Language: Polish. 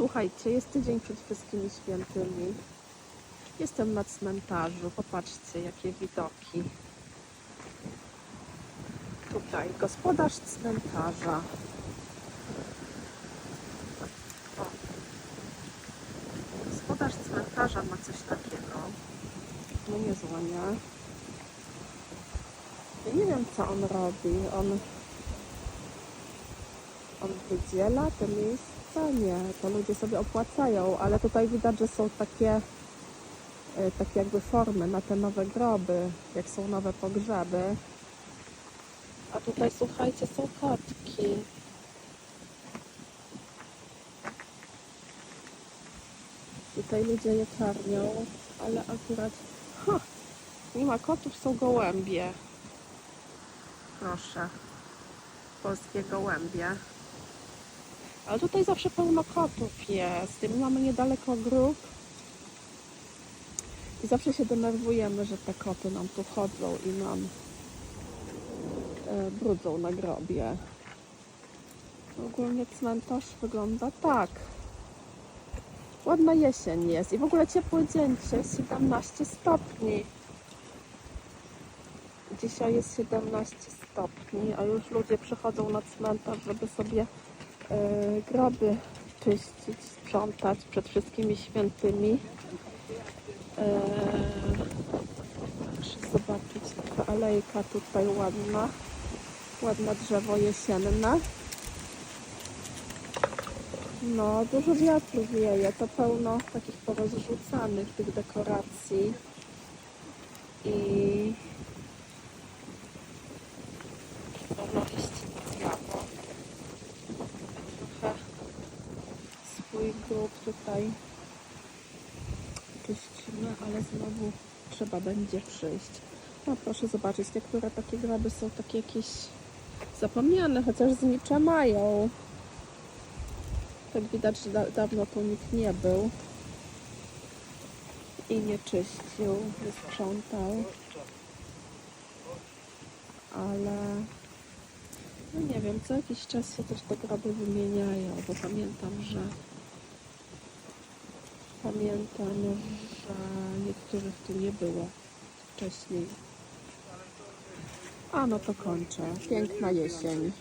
Słuchajcie, jest tydzień przed wszystkimi świętymi. Jestem na cmentarzu. Popatrzcie, jakie widoki. Tutaj gospodarz cmentarza. O. Gospodarz cmentarza ma coś takiego. No nie złania. Ja nie wiem, co on robi. On, on wydziela te miejsca? Nie, to ludzie sobie opłacają, ale tutaj widać, że są takie, e, takie jakby formy na te nowe groby, jak są nowe pogrzeby. A tutaj słuchajcie, są kotki. Tutaj ludzie je karmią, ale akurat ha, nie ma kotów, są gołębie. Proszę. Polskie gołębie. Ale tutaj zawsze pełno kotów jest. My mamy niedaleko grup. I zawsze się denerwujemy, że te koty nam tu chodzą i nam e, brudzą na grobie. Ogólnie cmentarz wygląda tak. Ładna jesień jest i w ogóle ciepły dzień, dzisiaj jest 17 stopni. Dzisiaj jest 17 stopni, a już ludzie przychodzą na cmentarz, żeby sobie groby czyścić, sprzątać przed wszystkimi świętymi. E, proszę zobaczyć, taka alejka tutaj ładna. Ładne drzewo jesienne. No, dużo wiatru wieje, to pełno takich porozrzucanych tych dekoracji. I pełno liści zjadło. Trochę grób tutaj czyścimy, ale znowu trzeba będzie przyjść. No proszę zobaczyć, niektóre takie groby są takie jakieś zapomniane, chociaż znicze mają. Tak widać, że da dawno tu nikt nie był i nie czyścił, nie sprzątał. Ale no nie wiem, co jakiś czas się też te groby wymieniają, bo pamiętam, że pamiętam, że niektórych tu nie było wcześniej. A no to kończę. Piękna jesień.